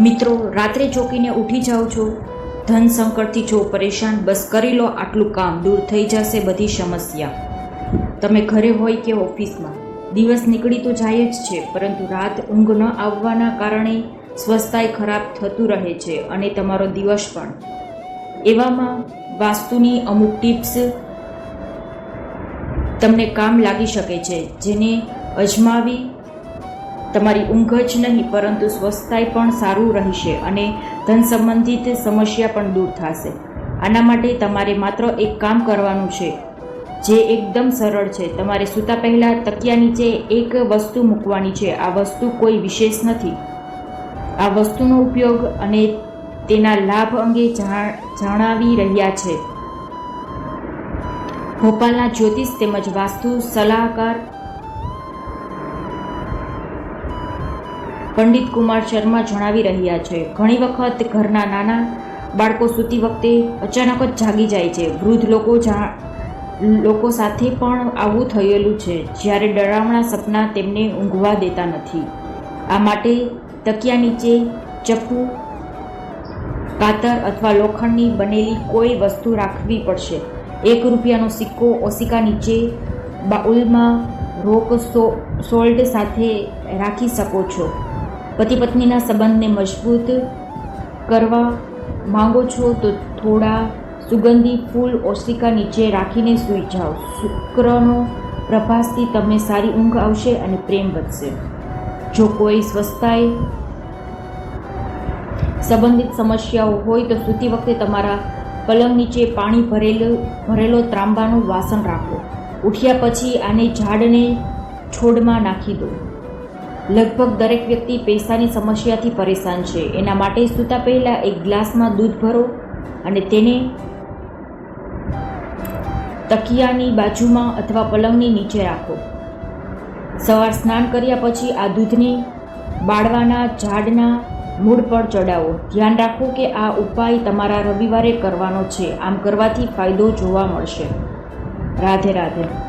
મિત્રો, રાત્રે ચોકીને ઉઠી જાઓ છો. ધન સંકટથી છો પરેશાન, બસ કરી લો, આટલું કામ દૂર થઈ જશે બધી સમસ્યા. તમે ઘરે હોય કે ઓફિસમાં? દિવસ નીકળી તો જાય જ છે, પરંતુ રાત ઊંઘ ન આવવાના કારણે સ્વસ્થાય ખરાબ થતું રહે છે અને તમારો દિવસ પણ. એવામાં વાસ્તુની અમુક ટિપ્સ તમને કામ લાગી શકે છે, જેને અજમાવી તમારી ઊંઘ જ નહીં, પરંતુ સ્વસ્થતાય પણ સારું રહેશે અને ધન સંબંધિત સમસ્યા પણ દૂર થશે. આના માટે તમારે માત્ર એક કામ કરવાનું છે, જે એકદમ સરળ છે. તમારે સૂતા પહેલાં તકિયા નીચે એક વસ્તુ મૂકવાની છે. આ વસ્તુ કોઈ વિશેષ નથી. આ વસ્તુનો ઉપયોગ અને તેના લાભ અંગે જણાવી રહ્યા છે. ભોપાલના જ્યોતિષ તેમજ વાસ્તુ સલાહકાર પંડિત કુમાર શર્મા જણાવી રહ્યા છે. ઘણી વખત ઘરના નાના બાળકો સૂતી વખતે અચાનક જ જાગી જાય છે. વૃદ્ધ લોકો જા, લોકો સાથે પણ આવું થયેલું છે. જ્યારે ડરામણા સપના તેમને ઊંઘવા દેતા નથી. આ માટે તકિયા નીચે ચપ્પુ, કાતર અથવા લોખંડની બનેલી કોઈ વસ્તુ રાખવી પડશે. એક રૂપિયાનો સિક્કો ઓસિકા નીચે બાઉલમાં રોક સો- સોલ્ટ સાથે રાખી શકો છો. પતિ પત્નીના સંબંધને મજબૂત કરવા માંગો છો, તો થોડા સુગંધી ફૂલ ઓશિકા નીચે રાખીને સૂઈ જાઓ. શુક્રનો પ્રભાસથી તમને સારી ઊંઘ આવશે અને પ્રેમ વધશે. જો કોઈ સ્વસ્થાએ સંબંધિત સમસ્યાઓ હોય, તો સૂતી વખતે તમારા પલંગ નીચે પાણી ભરેલું, ભરેલો ત્રાંબાનું વાસણ રાખો. ઉઠ્યા પછી આને ઝાડને છોડમાં નાખી દો. લગભગ દરેક વ્યક્તિ પૈસાની સમસ્યાથી પરેશાન છે. એના માટે સૂતા પહેલાં એક ગ્લાસમાં દૂધ ભરો અને તેને તકિયાની બાજુમાં અથવા પલંગની નીચે રાખો. સવાર સ્નાન કર્યા પછી આ દૂધને બાળવાના ઝાડના મૂળ પર ચડાવો. ધ્યાન રાખો કે આ ઉપાય તમારા રવિવારે કરવાનો છે. આમ કરવાથી ફાયદો જોવા મળશે. રાધે રાધે.